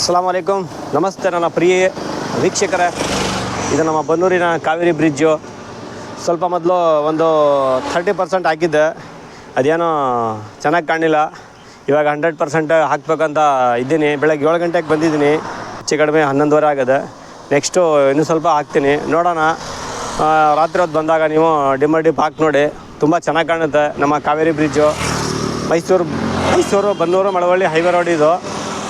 ಅಸ್ಸಲಾಂ ವಲೈಕುಮ್ ನಮಸ್ತೆ ನನ್ನ ಪ್ರಿಯ ವೀಕ್ಷಕರೇ. ಇದು ನಮ್ಮ ಬನ್ನೂರಿನ ಕಾವೇರಿ ಬ್ರಿಡ್ಜು ಸ್ವಲ್ಪ ಮೊದಲು ಒಂದು ಥರ್ಟಿ ಪರ್ಸೆಂಟ್ ಹಾಕಿದ್ದೆ. ಅದೇನೋ ಚೆನ್ನಾಗಿ ಕಾಣಲಿಲ್ಲ. ಇವಾಗ ಹಂಡ್ರೆಡ್ ಪರ್ಸೆಂಟ್ ಹಾಕ್ಬೇಕಂತ ಇದ್ದೀನಿ. ಬೆಳಗ್ಗೆ ಏಳು ಗಂಟೆಗೆ ಬಂದಿದ್ದೀನಿ. ಹೆಚ್ಚು ಕಡಿಮೆ ಹನ್ನೊಂದುವರೆ ಆಗಿದೆ. ನೆಕ್ಸ್ಟು ಇನ್ನೂ ಸ್ವಲ್ಪ ಹಾಕ್ತೀನಿ. ನೋಡೋಣ. ರಾತ್ರಿ ಹೊತ್ತು ಬಂದಾಗ ನೀವು ಡಿಮ್ಮರ್ ಡಿಪ್ ಹಾಕಿ ನೋಡಿ. ತುಂಬ ಚೆನ್ನಾಗಿ ಕಾಣುತ್ತೆ. ನಮ್ಮ Kaveri bridge Mysuru Mysuru, Bannur, Malavalli highway road ಇದು.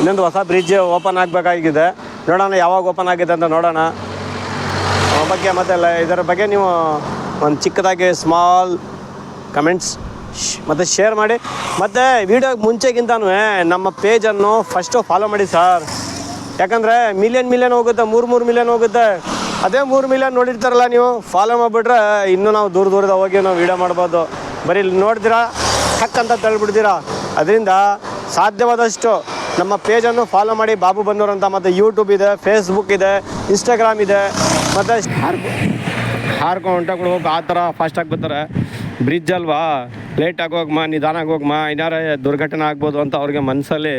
ಇನ್ನೊಂದು ಹೊಸ ಬ್ರಿಡ್ಜ್ ಓಪನ್ ಆಗಬೇಕಾಗಿದೆ. ನೋಡೋಣ ಯಾವಾಗ ಓಪನ್ ಆಗಿದೆ ಅಂತ ನೋಡೋಣ. ಬಗ್ಗೆ ಮತ್ತೆ ಇದರ ಬಗ್ಗೆ ನೀವು ಒಂದು ಚಿಕ್ಕದಾಗಿ ಸ್ಮಾಲ್ ಕಮೆಂಟ್ಸ್ ಮತ್ತು ಶೇರ್ ಮಾಡಿ. ಮತ್ತು ವಿಡಿಯೋ ಮುಂಚೆಗಿಂತನೂ ನಮ್ಮ ಪೇಜನ್ನು ಫಸ್ಟು ಫಾಲೋ ಮಾಡಿ ಸರ್ ಯಾಕಂದರೆ ಮಿಲಿಯನ್ ಮಿಲಿಯನ್ ಹೋಗುತ್ತೆ, ಮೂರು ಮೂರು ಮಿಲಿಯನ್ ಹೋಗುತ್ತೆ. ಅದೇ ಮೂರು ಮಿಲಿಯನ್ ನೋಡಿರ್ತಾರಲ್ಲ ನೀವು ಫಾಲೋ ಮಾಡಿಬಿಟ್ರೆ ಇನ್ನೂ ನಾವು ದೂರ ದೂರದ ಹೋಗಿ ನಾವು ವೀಡಿಯೋ ಮಾಡ್ಬೋದು. ಬರೀ ನೋಡ್ತೀರಾ ಹಕ್ ಅಂತ ತಳ್ಬಿಡ್ತೀರಾ ಅದರಿಂದ ಸಾಧ್ಯವಾದಷ್ಟು ನಮ್ಮ ಪೇಜನ್ನು ಫಾಲೋ ಮಾಡಿ ಬಾಬು ಬನ್ನೂರ್ ಅಂತ ಮತ್ತು ಯೂಟ್ಯೂಬ್ ಇದೆ ಫೇಸ್ಬುಕ್ ಇದೆ ಇನ್ಸ್ಟಾಗ್ರಾಮ್ ಇದೆ, ಮತ್ತು ಹಾರ್ಕೊಂಡು ಹೊಂಟಗಳು ಹೋಗಿ ಆ ಥರ ಆಗಿ ಬರ್ತಾರೆ. ಬ್ರಿಡ್ಜ್ ಅಲ್ವಾ? ಲೇಟಾಗಿ ಹೋಗಮ್ಮ ನಿಧಾನಾಗಿ ಹೋಗಮ್ಮ ಏನಾರ ದುರ್ಘಟನೆ ಆಗ್ಬೋದು ಅಂತ ಅವ್ರಿಗೆ ಮನಸ್ಸಲ್ಲಿ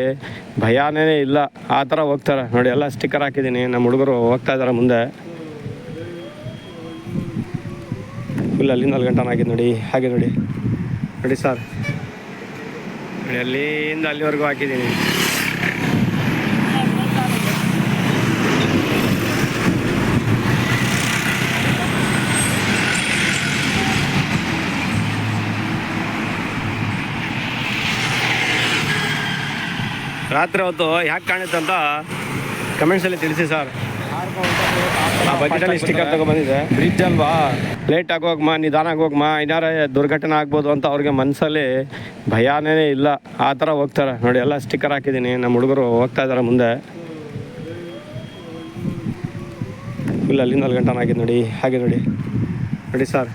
ಭಯನೇ ಇಲ್ಲ. ಆ ಥರ ಹೋಗ್ತಾರೆ. ನೋಡಿ, ಎಲ್ಲ ಸ್ಟಿಕ್ಕರ್ ಹಾಕಿದ್ದೀನಿ. ನಮ್ಮ ಹುಡುಗರು ಹೋಗ್ತಾ ಇದ್ದಾರೆ ಮುಂದೆ. ಫುಲ್ ಅಲ್ಲಿಂದ ಅಲ್ಲಿ ಗಂಟೆ ಆಗಿದೆ ನೋಡಿ. ಹಾಗೆ ನೋಡಿ. ನೋಡಿ ಸರ್ ನೋಡಿ, ಅಲ್ಲಿಂದ ಅಲ್ಲಿವರೆಗೂ ಹಾಕಿದ್ದೀನಿ. ರಾತ್ರಿ ಹೊತ್ತು ಯಾಕೆ ಕಾಣುತ್ತೆ ಅಂತ ಕಮೆಂಟ್ಸಲ್ಲಿ ತಿಳಿಸಿ ಸರ್ ಆ ಬಜೆಟಲ್ಲಿ ಸ್ಟಿಕ್ಕರ್ ತಗೊಬಂದಿದೆ ಬ್ರಿಡ್ಜ್ ಅಲ್ವಾ? ಲೇಟಾಗಿ ಆಗೋಗಮ್ಮ ನಿಧಾನ ಆಗೋಗಮ್ಮ ಏನಾರ ದುರ್ಘಟನೆ ಆಗ್ಬೋದು ಅಂತ ಅವ್ರಿಗೆ ಮನಸ್ಸಲ್ಲಿ ಭಯನೇ ಇಲ್ಲ. ಆ ಥರ ಹೋಗ್ತಾರೆ. ನೋಡಿ ಎಲ್ಲ ಸ್ಟಿಕ್ಕರ್ ಹಾಕಿದ್ದೀನಿ. ನಮ್ಮ ಹುಡುಗರು ಹೋಗ್ತಾ ಇದ್ದಾರೆ ಮುಂದೆ. ಇಲ್ಲ ಅಲ್ಲಿಂದ ಅಲ್ಲಿ ಗಂಟನ ಆಗಿದೆ ನೋಡಿ. ಹಾಗೆ ನೋಡಿ. ನೋಡಿ ಸರ್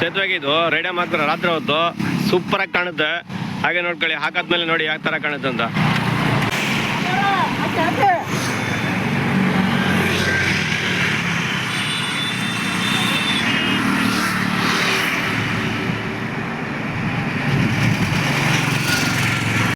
ಸೇತುವೆಗೆ ಇದು ರೇಡಿಯೋ ಮಾಡ್ತಾರೆ ರಾತ್ರಿ ಹೊತ್ತು ಸೂಪರಾಗಿ ಕಾಣುತ್ತೆ. ಹಾಗೆ ನೋಡ್ಕೊಳ್ಳಿ ಹಾಕಾದ್ಮೇಲೆ ನೋಡಿ ಯಾವ ಥರ ಕಾಣುತ್ತೆ ಅಂತ.